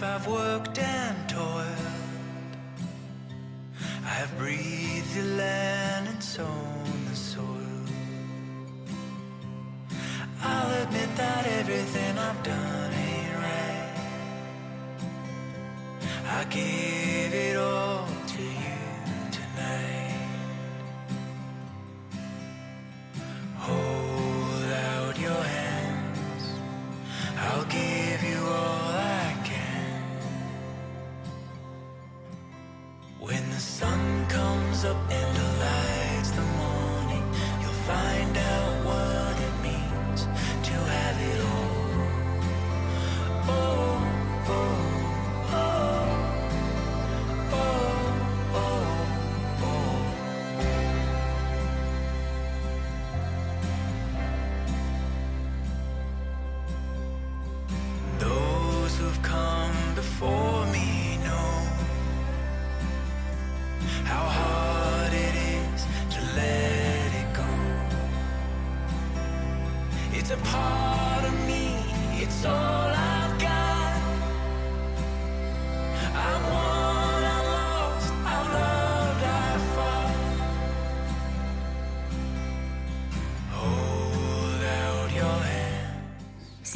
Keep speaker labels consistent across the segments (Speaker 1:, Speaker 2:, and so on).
Speaker 1: life I've worked and toiled. I have breathed the land and sown the soil. I'll admit that everything I've done ain't right. I give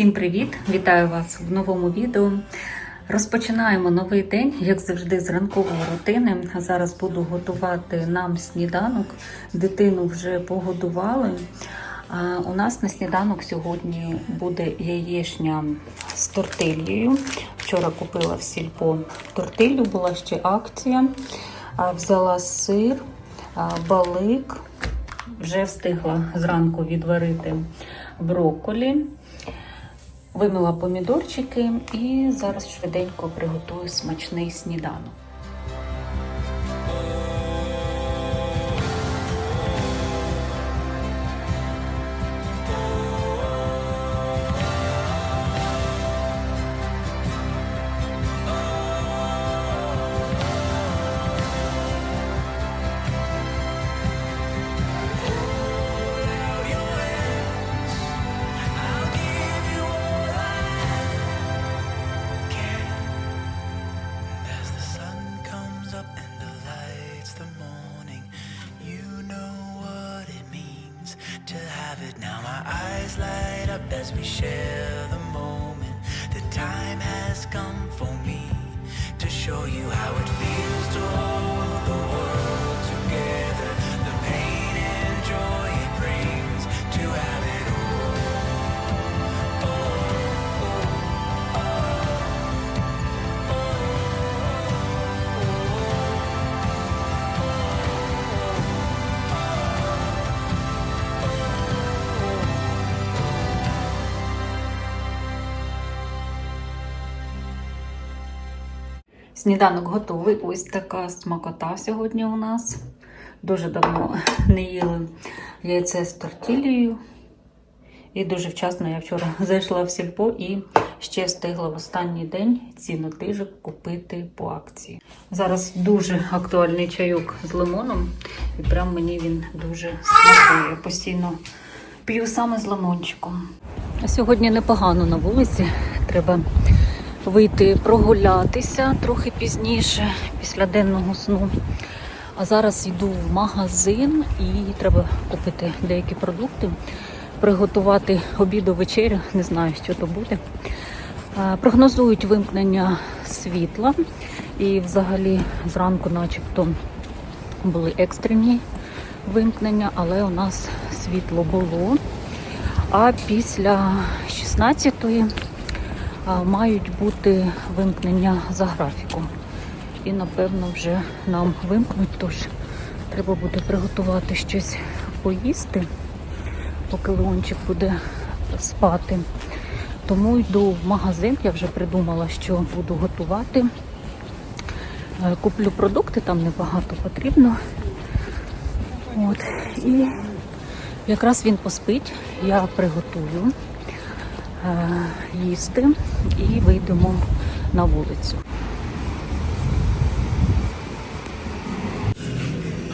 Speaker 2: Всім привіт! Вітаю вас в новому відео. Розпочинаємо новий день, як завжди, з ранкової рутини. Зараз буду готувати нам сніданок. Дитину вже погодували. А У нас на сніданок сьогодні буде яєчня з тортильєю. Вчора купила в сільпо тортилью, була ще акція. Взяла сир, балик. Вже встигла зранку відварити брокколі. Вимила помідорчики і зараз швиденько приготую смачний сніданок.
Speaker 1: Now. My eyes light up as we share the moment. The time has come for me to show you how it feels to hold
Speaker 2: Сніданок готовий. Ось така смакота сьогодні у нас. Дуже давно не їли яйце з тортілією. І дуже вчасно я вчора зайшла в сільпо і ще встигла в останній день цінотижок купити по акції. Зараз дуже актуальний чайок з лимоном, і прям мені він дуже смакує. Постійно п'ю саме з лимончиком. Сьогодні непогано на вулиці. Треба вийти прогулятися трохи пізніше, після денного сну. А зараз йду в магазин і треба купити деякі продукти, приготувати обіду вечерю, не знаю, що то буде. Е, Прогнозують вимкнення світла і взагалі зранку начебто були екстрені вимкнення, але у нас світло було. А після 16-ї а, мають бути вимкнення за графіком. І напевно вже нам вимкнуть, тож треба буде приготувати щось поїсти, поки Леончик буде спати. Тому йду в магазин, я вже придумала, що буду готувати. Е, Куплю продукти, там небагато потрібно. От. І якраз він поспить, я приготую їсти і вийдемо на вулицю.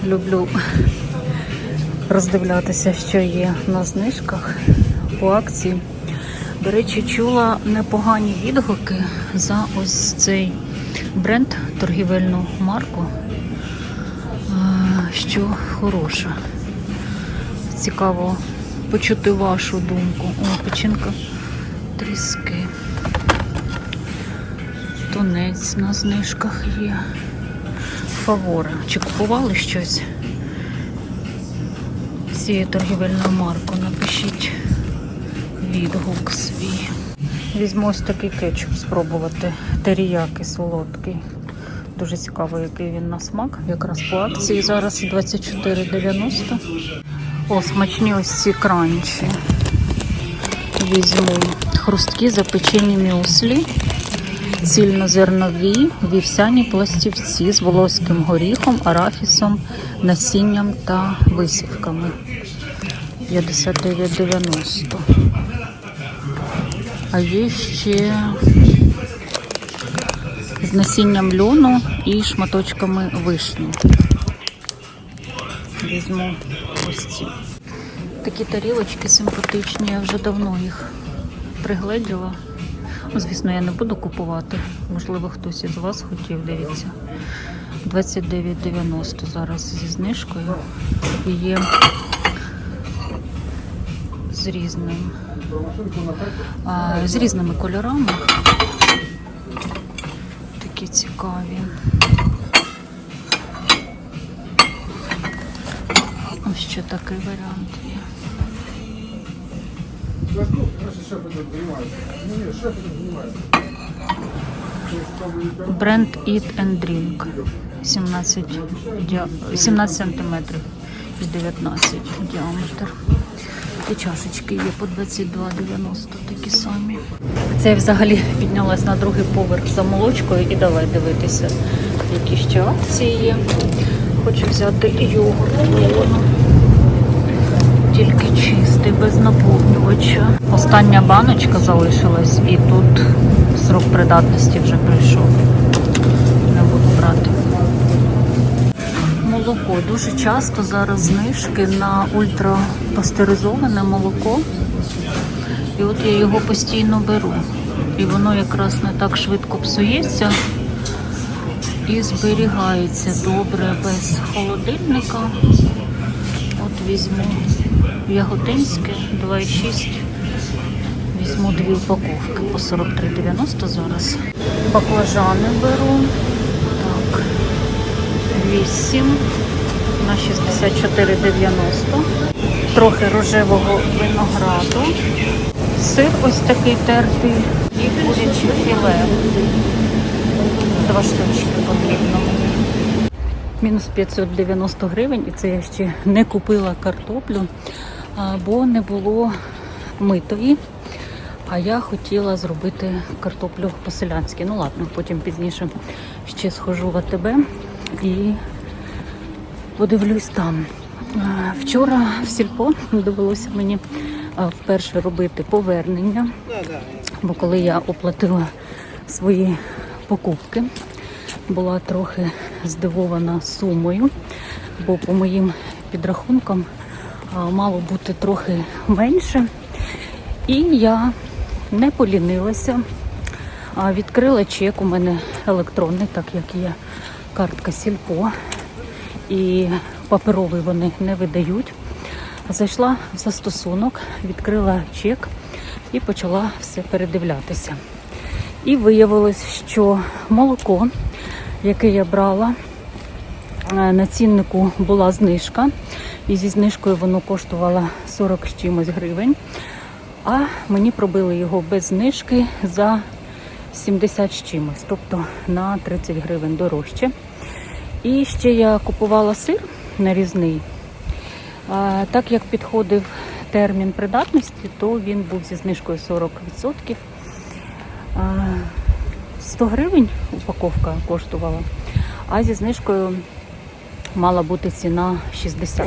Speaker 2: Люблю роздивлятися, що є на знижках по акції. До речі, чула непогані відгуки за ось цей бренд, торгівельну марку, е, що хороша. Цікаво почути вашу думку. О, печінка тріски. Тунець на знижках є. Фавори. Чи купували щось? цією торгівельною маркою? Напишіть відгук свій. Візьму ось такий кетчуп спробувати. Теріяки солодкий. Дуже цікаво, який він на смак. Якраз по акції зараз 24,90. О, смачні ось ці кранчі. Візьму хрусткі запечені мюслі, цільнозернові, вівсяні пластівці з волоським горіхом, арафісом, насінням та висівками. 59,90. А є ще з насінням льону і шматочками вишні. Візьму ось ці. Такі тарілочки симпатичні, я вже давно їх пригледіла. Ну, Звісно, я не буду купувати. Можливо, хтось із вас хотів, дивіться. 29,90 зараз зі знижкою. Є з різним. А, з різними кольорами. Такі цікаві. Ось ще такий варіант є. Бренд Eat and Drink. 17, діа... 17 сантиметрів і 19 діаметр. І чашечки є по 22,90 такі самі. Це я взагалі піднялась на другий поверх за молочкою і давай дивитися, які ще акції є. Хочу взяти йогурт. Тільки чистий, без наповнювача. Остання баночка залишилась і тут срок придатності вже прийшов. Не буду брати. Молоко. Дуже часто зараз знижки на ультрапастеризоване молоко. І от я його постійно беру. І воно якраз не так швидко псується і зберігається добре без холодильника. От візьму яготинське 2,6. Візьму дві упаковки по 43,90 зараз. Баклажани беру. Так. 8 на 64,90. Трохи рожевого винограду. Сир ось такий тертий і куряче філе. Два штучки потрібно. Мінус 590 гривень, і це я ще не купила картоплю, бо не було митої. А я хотіла зробити картоплю по-селянськи. Ну ладно, потім пізніше ще схожу в АТБ і подивлюсь там. Вчора в сільпо довелося мені вперше робити повернення, бо коли я оплатила свої покупки, була трохи здивована сумою, бо по моїм підрахункам мало бути трохи менше. І я не полінилася, відкрила чек у мене електронний, так як є картка Сільпо. І паперовий вони не видають. Зайшла в застосунок, відкрила чек і почала все передивлятися. І виявилось, що молоко, яке я брала, на ціннику була знижка, і зі знижкою воно коштувало 40 з чимось гривень. А мені пробили його без знижки за 70 з чимось, тобто на 30 гривень дорожче. І ще я купувала сир нарізний. А, Так як підходив термін придатності, то він був зі знижкою 40%. А, 100 гривень упаковка коштувала, а зі знижкою мала бути ціна 60.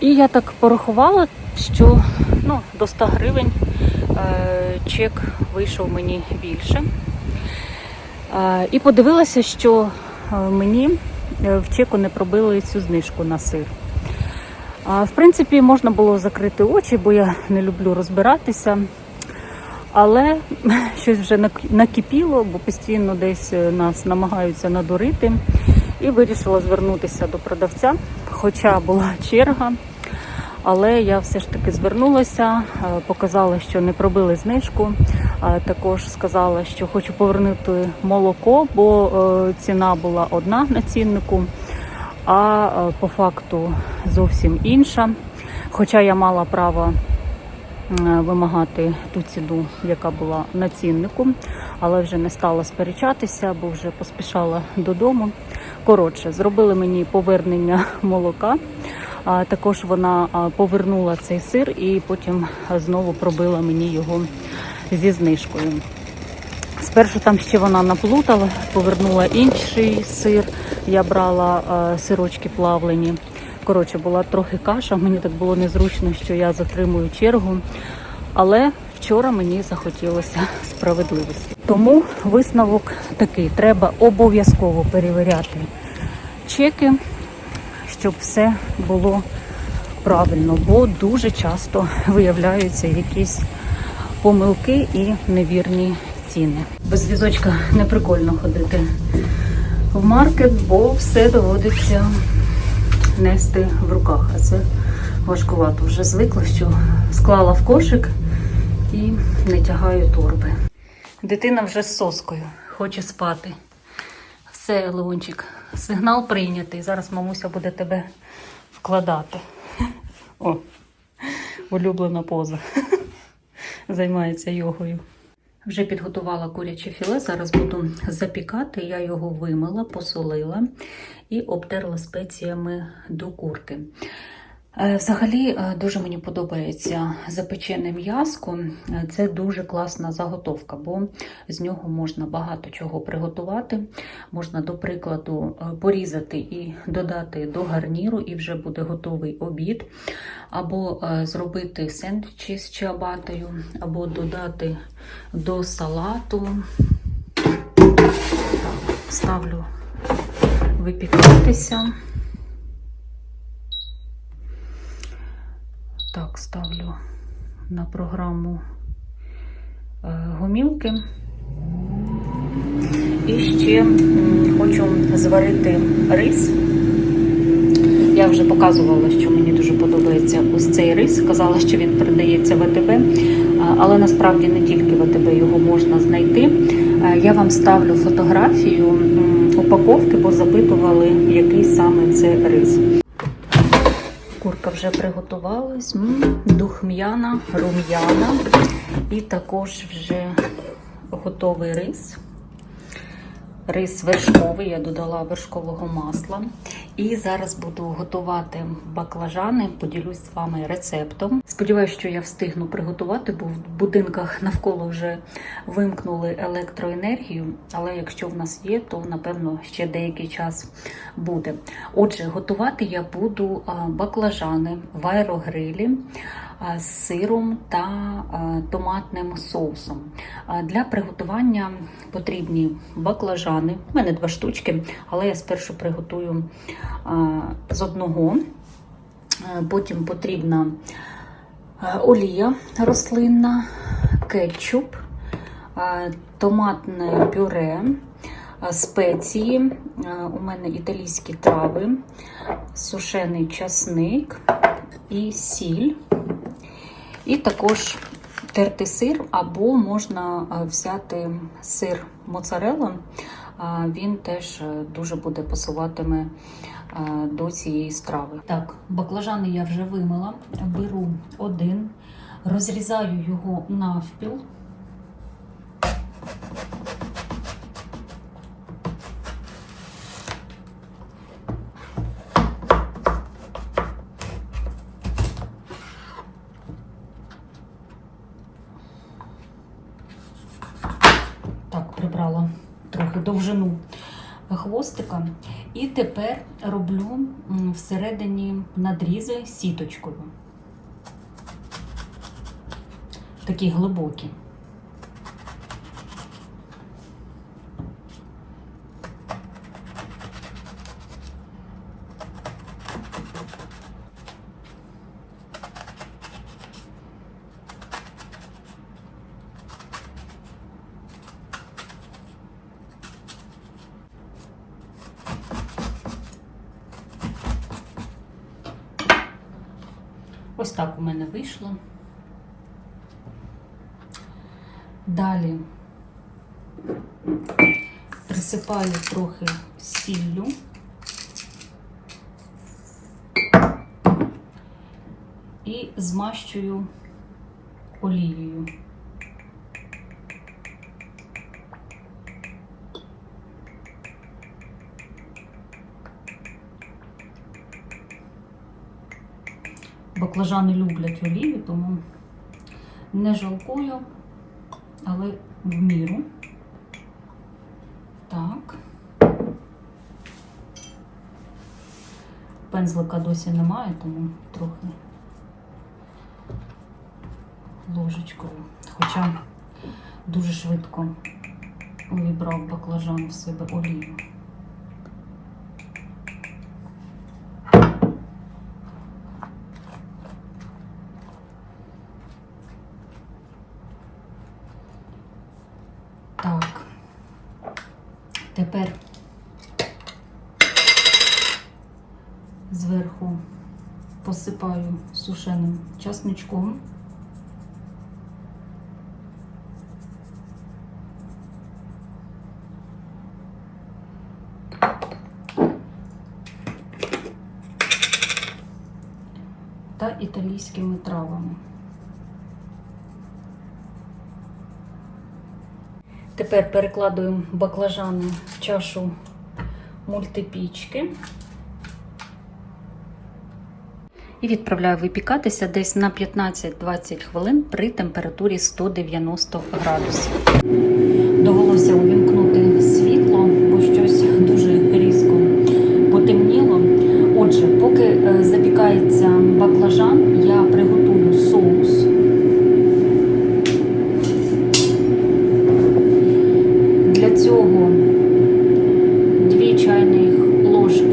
Speaker 2: І я так порахувала, що ну, до 100 гривень е, чек вийшов мені більше. Е, і подивилася, що е, мені в чеку не пробили цю знижку на сир. В принципі, можна було закрити очі, бо я не люблю розбиратися. Але щось вже накипіло, бо постійно десь нас намагаються надурити. І вирішила звернутися до продавця, хоча була черга. Але я все ж таки звернулася, е, показала, що не пробили знижку. Також сказала, що хочу повернути молоко, бо е, ціна була одна на ціннику, а е, по факту зовсім інша. Хоча я мала право вимагати ту ціну, яка була на ціннику, але вже не стала сперечатися, бо вже поспішала додому. Коротше, зробили мені повернення молока. А також вона повернула цей сир і потім знову пробила мені його зі знижкою. Спершу там ще вона наплутала, повернула інший сир. Я брала сирочки плавлені. Коротше, була трохи каша. Мені так було незручно, що я затримую чергу. Але вчора мені захотілося справедливості. Тому висновок такий: треба обов'язково перевіряти чеки, щоб все було правильно, бо дуже часто виявляються якісь помилки і невірні ціни. Без візочка не прикольно ходити в маркет, бо все доводиться нести в руках. А це важкувато. Вже звикла, що склала в кошик і не тягаю торби. Дитина вже з соскою, хоче спати. Все, Леончик, сигнал прийнятий. Зараз мамуся буде тебе вкладати. О, улюблена поза. Займається йогою. Вже підготувала куряче філе. Зараз буду запікати. Я його вимила, посолила і обтерла спеціями до курки. Е, Взагалі е, дуже мені подобається запечене м'яско. Е, Це дуже класна заготовка, бо з нього можна багато чого приготувати. Можна, до прикладу, порізати і додати до гарніру, і вже буде готовий обід. Або зробити сендвічі з чиабатою, або додати до салату. Ставлю випікатися. Так, ставлю на програму е, гомілки. І ще хочу зварити рис. Я вже показувала, що мені дуже подобається ось цей рис. Казала, що він передається в АТБ, але насправді не тільки в АТБ його можна знайти. Е, Я вам ставлю фотографію упаковки, бо запитували, який саме це рис. Вже приготувалась, М, духм'яна, рум'яна і також вже готовий рис. Рис вершковий, я додала вершкового масла. І зараз буду готувати баклажани. Поділюсь з вами рецептом. Сподіваюсь, що я встигну приготувати, бо в будинках навколо вже вимкнули електроенергію. Але якщо в нас є, то напевно ще деякий час буде. Отже, готувати я буду баклажани в аерогрилі з сиром та томатним соусом. Для приготування потрібні баклажани. У мене два штучки, але я спершу приготую з одного. Потім потрібна олія рослинна, кетчуп, томатне пюре, спеції. У мене італійські трави, сушений часник і сіль. І також тертий сир, або можна взяти сир моцарелла. Він теж е, дуже буде пасуватиме до цієї страви. Так, баклажани я вже вимила. Беру один, розрізаю його навпіл. Так, прибрала трохи довжину хвостика. І тепер роблю всередині надрізи сіточкою. Такі глибокі. Ось так у мене вийшло. Далі присипаю трохи сіллю. І змащую олією. Баклажани люблять олію, тому не жалкую, але в міру. Так. Пензлика досі немає, тому трохи ложечкою. Хоча дуже швидко увібрав баклажан в себе олію. Так. Тепер зверху посипаю сушеним часничком. Та італійськими травами. Тепер перекладуємо баклажани в чашу мультипічки. І відправляю випікатися десь на 15-20 хвилин при температурі 190 градусів. Довелося увімкнути світло, бо щось дуже різко потемніло. Отже, поки е, запікається баклажан, я приготую соус. Для цього 2 чайних ложки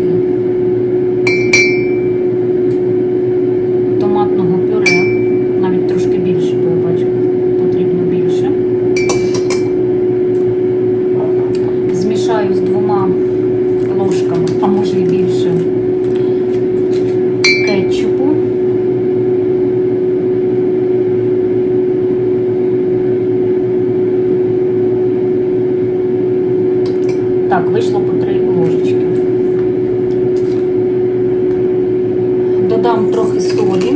Speaker 2: томатного пюре, навіть трошки більше, бо я бачу, потрібно більше. Змішаю з двома ложками, а може і більше кетчупу. Так, вийшло по три ложечки. Додам трохи солі.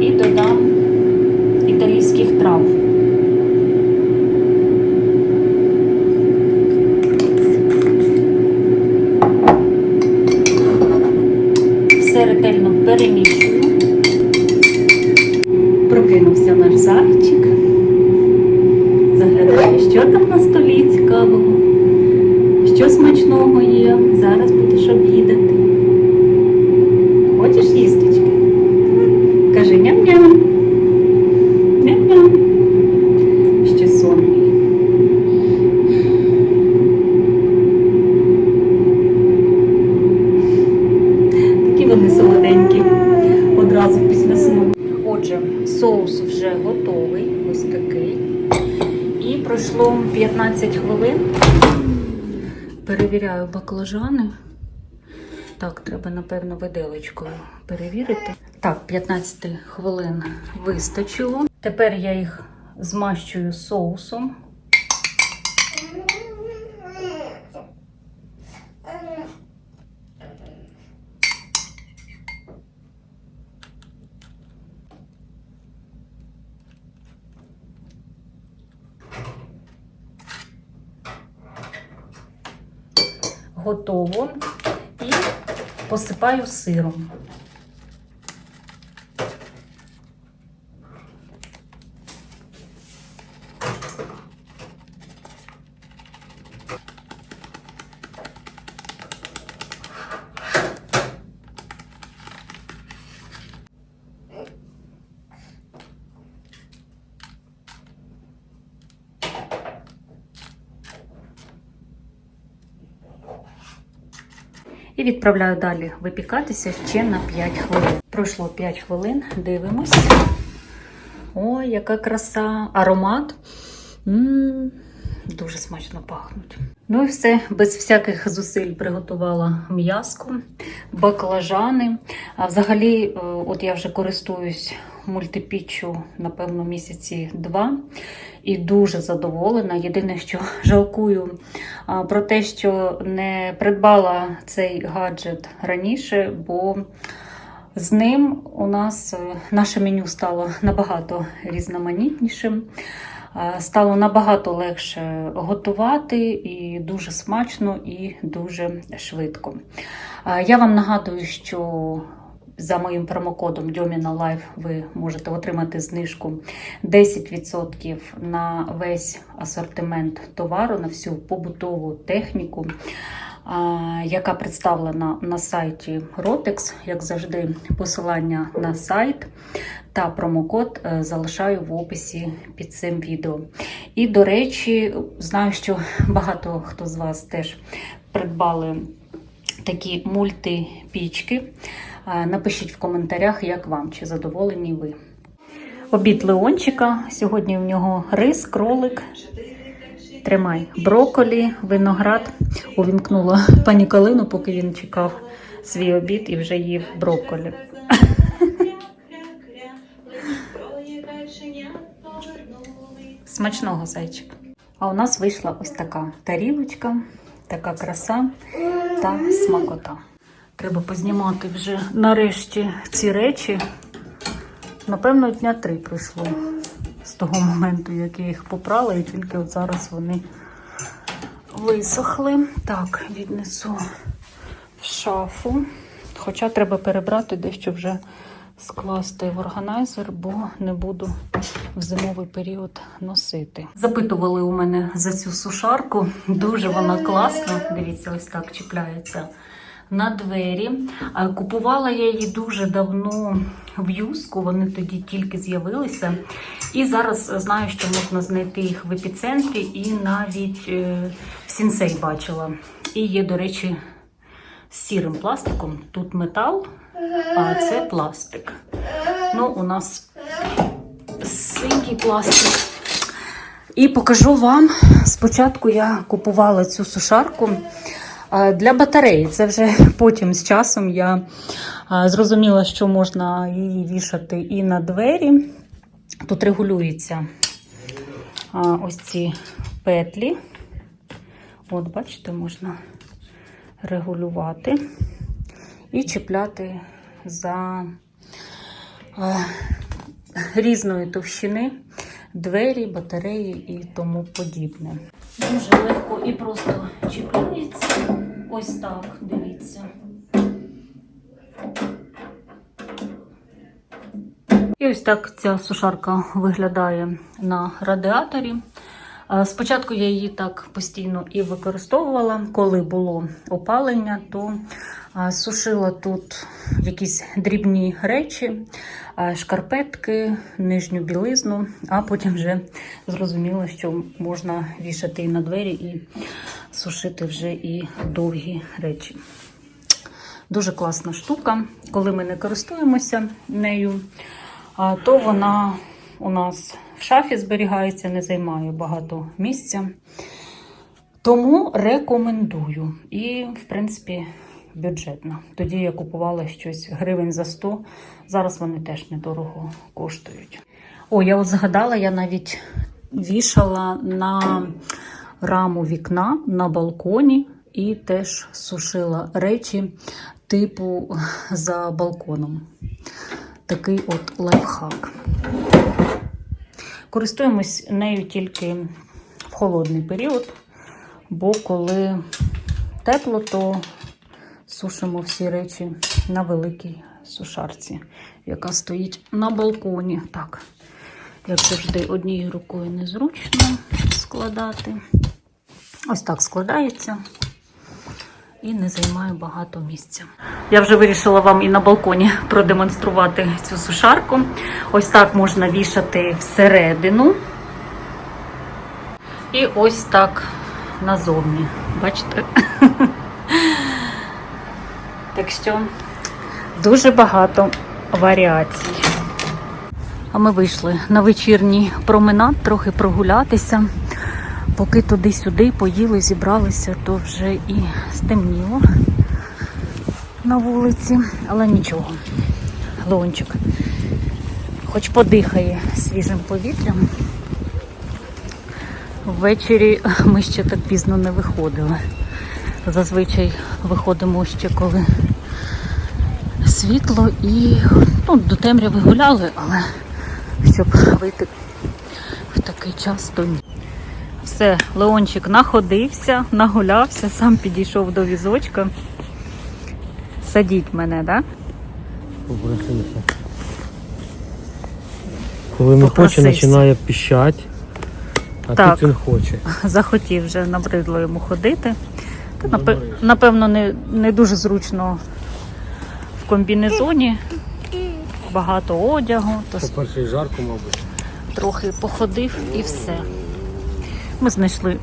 Speaker 2: І додам італійських трав. Все ретельно перемішую. Прокинувся наш зайчик. Заглядає, що там на столі цікавого. Що смачного є, зараз будеш обідати. Хочеш їстечки? Кажи ням-ням. Ще сонний. Такі вони солоденькі. Одразу після сну. Отже, соус вже готовий. Ось такий. І пройшло 15 хвилин. Перевіряю баклажани. Так, треба, напевно, виделочкою перевірити. Так, 15 хвилин вистачило. Тепер я їх змащую соусом. Готово. І посипаю сиром. І відправляю далі випікатися ще на 5 хвилин. Пройшло 5 хвилин, дивимось. Ой, яка краса! Аромат. М, дуже смачно пахнуть. Ну і все, без всяких зусиль приготувала м'язку, баклажани. А взагалі, е, от я вже користуюсь мультипіччю, напевно, місяці два. І дуже задоволена. Єдине, що жалкую про те, що не придбала цей гаджет раніше, бо з ним у нас е, наше меню стало набагато різноманітнішим. Стало набагато легше готувати і дуже смачно і дуже швидко. Я вам нагадую, що за моїм промокодом Дьоміна Лайф ви можете отримати знижку 10% на весь асортимент товару, на всю побутову техніку, яка представлена на сайті Rotex. Як завжди, посилання на сайт та промокод е, залишаю в описі під цим відео. І, до речі, знаю, що багато хто з вас теж придбали такі мультипічки. Напишіть в коментарях, як вам, чи задоволені ви. Обід Леончика. Сьогодні в нього рис, кролик. Тримай броколі, виноград. Увімкнула пані Калину, поки він чекав свій обід і вже їв броколі. Смачного зайчик. А у нас вийшла ось така тарілочка, така краса та смакота. Треба познімати вже нарешті ці речі. Напевно, дня три пройшло з того моменту, як я їх попрала, і тільки от зараз вони висохли. Так, віднесу в шафу. Хоча треба перебрати дещо вже скласти в органайзер, бо не буду в зимовий період носити. Запитували у мене за цю сушарку. Дуже вона класна. Дивіться, ось так чіпляється на двері. Купувала я її дуже давно в юску, вони тоді тільки з'явилися. І зараз знаю, що можна знайти їх в епіцентрі і навіть е, в сінсей бачила. І є, до речі, з сірим пластиком. Тут метал, а це пластик. Ну, у нас синій пластик. І покажу вам. Спочатку я купувала цю сушарку для батареї. Це вже потім з часом я зрозуміла, що можна її вішати і на двері. Тут регулюються ось ці петлі. От, бачите, можна регулювати і чіпляти за різної товщини двері, батареї і тому подібне. Дуже легко і просто чіпляється. Ось так, дивіться. І ось так ця сушарка виглядає на радіаторі. Е, Спочатку я її так постійно і використовувала. Коли було опалення, то е, сушила тут якісь дрібні речі, шкарпетки, нижню білизну, а потім вже зрозуміла, що можна вішати і на двері, і сушити вже і довгі речі. Дуже класна штука. Коли ми не користуємося нею, то вона у нас в шафі зберігається, не займає багато місця. Тому рекомендую. І, в принципі, бюджетно. Тоді я купувала щось гривень за 100, зараз вони теж недорого коштують. О, я от згадала, я навіть вішала на раму вікна на балконі і теж сушила речі типу за балконом. Такий от лайфхак. Користуємось нею тільки в холодний період, бо коли тепло, то сушимо всі речі на великій сушарці, яка стоїть на балконі. Так, як завжди, однією рукою незручно складати. Ось так складається і не займає багато місця. Я вже вирішила вам і на балконі продемонструвати цю сушарку. Ось так можна вішати всередину. І ось так назовні. Бачите? Так дуже багато варіацій. А ми вийшли на вечірній променад, трохи прогулятися. поки туди-сюди поїли, зібралися, то вже і стемніло на вулиці, але нічого. Леончик хоч подихає свіжим повітрям. Ввечері ми ще так пізно не виходили. Зазвичай виходимо ще коли світло і ну, до темряви гуляли, але щоб вийти в такий час, то ні. Все, Леончик находився, нагулявся, сам підійшов до візочка. Садіть мене, так?
Speaker 3: Попросився. Коли не хоче, починає піщать, а
Speaker 2: Так.
Speaker 3: тут він хоче.
Speaker 2: Захотів вже набридло йому ходити. Та, напевно, не, не дуже зручно в комбінезоні. Багато одягу, то
Speaker 3: По-перше, жарко, мабуть.
Speaker 2: трохи походив і все. Ми знайшли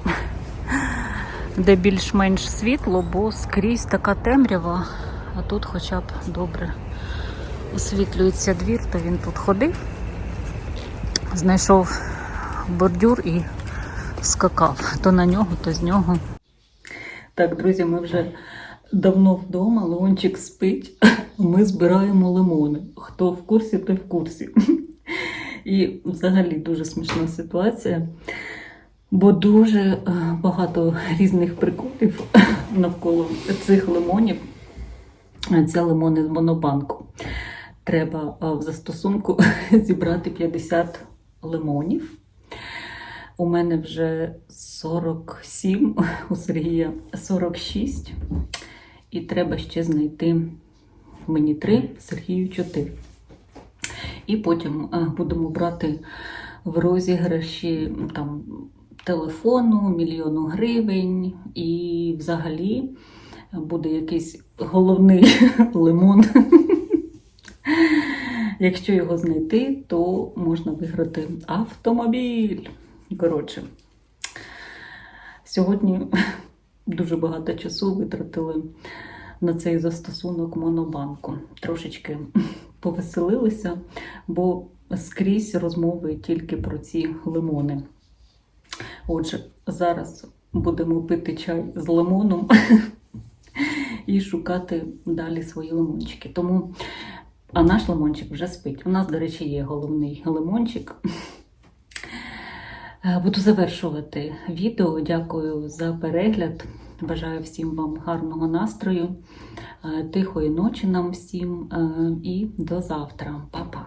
Speaker 2: де більш-менш світло, бо скрізь така темрява, а тут хоча б добре освітлюється двір, то він тут ходив, знайшов бордюр і скакав то на нього, то з нього. Так, друзі, ми вже давно вдома, Леончик спить. Ми збираємо лимони. Хто в курсі, той в курсі. І взагалі дуже смішна ситуація, бо дуже е, багато різних приколів навколо цих лимонів. Це лимони з монобанку. Треба е, в застосунку зібрати 50 лимонів. У мене вже 47, у Сергія 46. І треба ще знайти мені 3, Сергію 4. І потім е, будемо брати в розіграші там, телефону, мільйону гривень, і взагалі буде якийсь головний лимон. Якщо його знайти, то можна виграти автомобіль. Коротше, сьогодні дуже багато часу витратили на цей застосунок Монобанку. Трошечки повеселилися, бо скрізь розмови тільки про ці лимони. Отже, зараз будемо пити чай з лимоном і шукати далі свої лимончики. Тому, а наш лимончик вже спить. У нас, до речі, є головний лимончик. Е, Буду завершувати відео. Дякую за перегляд. Бажаю всім вам гарного настрою, е, тихої ночі нам всім е, і до завтра. Па-па!